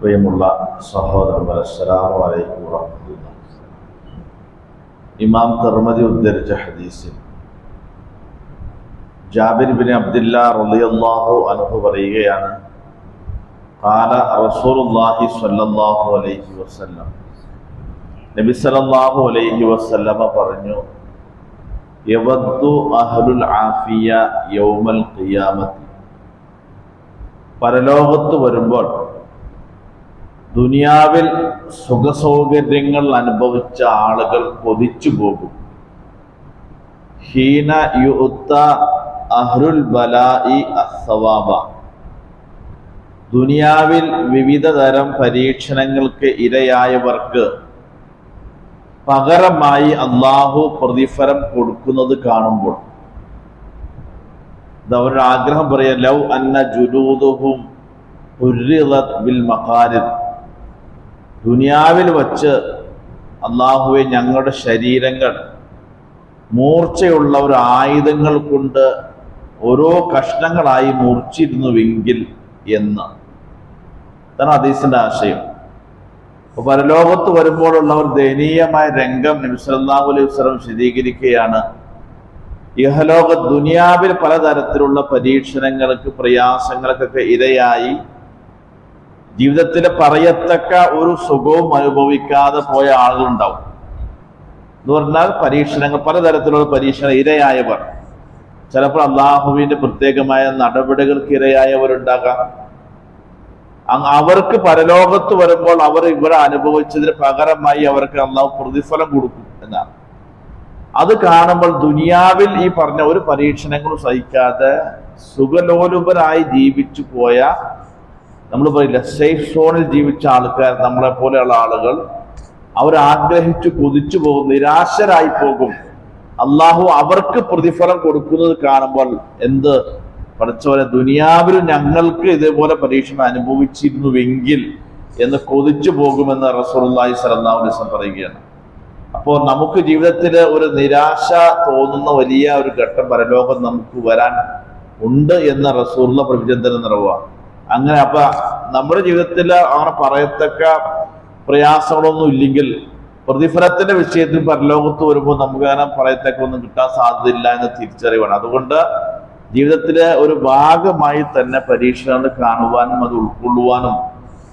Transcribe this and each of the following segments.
പ്രിയമുള്ള സഹോദരന്മാരെ അസ്സലാമു അലൈക്കും വറഹ്മത്തുള്ളാഹി ഇമാം തിർമതി ഉദ്ധരിച്ച ഹദീസിൽ ജാബിർ ബിൻ അബ്ദുല്ല റളിയല്ലാഹു അൻഹു പറയുകയാണ് ഖാല റസൂലുള്ളാഹി സ്വല്ലല്ലാഹു അലൈഹി വസല്ലം. നബി സല്ലല്ലാഹു അലൈഹി വസല്ലമ പറഞ്ഞു യവദ്ദു അഹ്ലുൽ ആഫിയ യൗമൽ ഖിയാമത്തി. പരലോകത്ത് വരുമ്പോൾ ദുനിയാവിൽ സുഖസൗകര്യങ്ങൾ അനുഭവിച്ച ആളുകൾ കൊതിച്ചു പോകും. ഹീന യുത്ത അഹ്റുൽ ബലായി അസവാബ ദുനിയാവിൽ വിവിധ തരം പരീക്ഷണങ്ങൾക്ക് ഇരയായവർക്ക് പകരമായി അള്ളാഹു പ്രതിഫലം കൊടുക്കുന്നത് കാണുമ്പോൾ. അവരുടെ ആഗ്രഹം പറയാം ലവ് അന്ന ജുലൂദുഹും ബിൽ മക്കാരിദ് ദുനിയാവിൽ വച്ച് അള്ളാഹുവെ ഞങ്ങളുടെ ശരീരങ്ങൾ മൂർച്ചയുള്ള ഒരു ആയുധങ്ങൾ കൊണ്ട് ഓരോ കഷ്ണങ്ങളായി മുറിച്ചിരുന്നുവെങ്കിൽ എന്ന്. ഇതാണ് ഹദീസിന്റെ ആശയം. അപ്പൊ പരലോകത്ത് വരുമ്പോഴുള്ള ഒരു ദയനീയമായ രംഗം നബിസല്ലാഹു അലൈഹി വസ്ലം വിശദീകരിക്കുകയാണ്. ഇഹലോക ദുനിയാവിൽ പലതരത്തിലുള്ള പരീക്ഷണങ്ങൾക്ക് പ്രയാസങ്ങൾക്കൊക്കെ ഇരയായി ജീവിതത്തിൽ പറയത്തക്ക ഒരു സുഖവും അനുഭവിക്കാതെ പോയ ആളുകളുണ്ടാവും. എന്ന് പറഞ്ഞാൽ പരീക്ഷണങ്ങൾ പലതരത്തിലുള്ള പരീക്ഷണ ഇരയായവർ. ചിലപ്പോൾ അള്ളാഹുവിന്റെ പ്രത്യേകമായ നടപടികൾക്ക് ഇരയായവരുണ്ടാകാം. അവർക്ക് പരലോകത്ത് വരുമ്പോൾ അവർ ഇവിടെ അനുഭവിച്ചതിന് പകരമായി അവർക്ക് അള്ളാഹു പ്രതിഫലം കൊടുക്കും എന്നാണ്. അത് കാണുമ്പോൾ ദുനിയാവിൽ ഈ പറഞ്ഞ ഒരു പരീക്ഷണങ്ങളും സഹിക്കാതെ സുഖലോലുപരായി ജീവിച്ചു പോയ നമ്മൾ പറയില്ല സേഫ് സോണിൽ ജീവിച്ച ആൾക്കാർ നമ്മളെ പോലെയുള്ള ആളുകൾ അവർ ആഗ്രഹിച്ചു കൊതിച്ചു പോകും നിരാശരായി പോകും. അള്ളാഹു അവർക്ക് പ്രതിഫലം കൊടുക്കുന്നത് കാണുമ്പോൾ എന്ത്? പഠിച്ചവരെ ദുനിയാവിൽ ഞങ്ങൾക്ക് ഇതേപോലെ പരീക്ഷണം അനുഭവിച്ചിരുന്നുവെങ്കിൽ എന്ന് കൊതിച്ചു പോകുമെന്ന് റസൂലി സലഹ് പറയുകയാണ്. അപ്പോൾ നമുക്ക് ജീവിതത്തിൽ ഒരു നിരാശ തോന്നുന്ന വലിയ ഒരു ഘട്ടം പരലോകം നമുക്ക് വരാൻ ഉണ്ട് എന്ന റസൂർല പ്രവിചന്തനം നിറവുക. അങ്ങനെ അപ്പൊ നമ്മുടെ ജീവിതത്തിൽ അങ്ങനെ പറയത്തക്ക പ്രയാസങ്ങളൊന്നും ഇല്ലെങ്കിൽ പ്രതിഫലത്തിന്റെ വിഷയത്തിൽ പരലോകത്ത് വരുമ്പോൾ നമുക്ക് അങ്ങനെ പറയത്തക്ക ഒന്നും കിട്ടാൻ സാധ്യതയില്ല എന്ന് തിരിച്ചറിവാണ്. അതുകൊണ്ട് ജീവിതത്തിലെ ഒരു ഭാഗമായി തന്നെ പരീക്ഷകൾ കാണുവാനും അത് ഉൾക്കൊള്ളുവാനും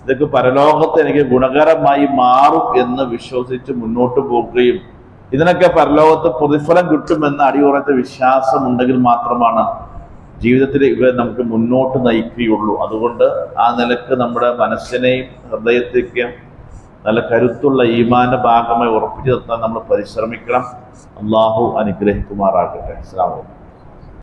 ഇതൊക്കെ പരലോകത്ത് എനിക്ക് ഗുണകരമായി മാറും എന്ന് വിശ്വസിച്ച് മുന്നോട്ട് പോകുകയും ഇതിനൊക്കെ പരലോകത്ത് പ്രതിഫലം കിട്ടുമെന്ന അടിയുറച്ച വിശ്വാസം ഉണ്ടെങ്കിൽ മാത്രമാണ് ജീവിതത്തിൽ ഇവ നമുക്ക് മുന്നോട്ട് നയിക്കുകയുള്ളൂ. അതുകൊണ്ട് ആ നിലയ്ക്ക് നമ്മുടെ മനസ്സിനെയും ഹൃദയത്തേക്കും നല്ല കരുത്തുള്ള ഈമാന്റെ ഭാഗമായി ഉറപ്പിച്ചു നിർത്താൻ നമ്മൾ പരിശ്രമിക്കണം. അള്ളാഹു അനുഗ്രഹിക്കുമാറാകട്ടെ. അസ്സാം വലൈക്കും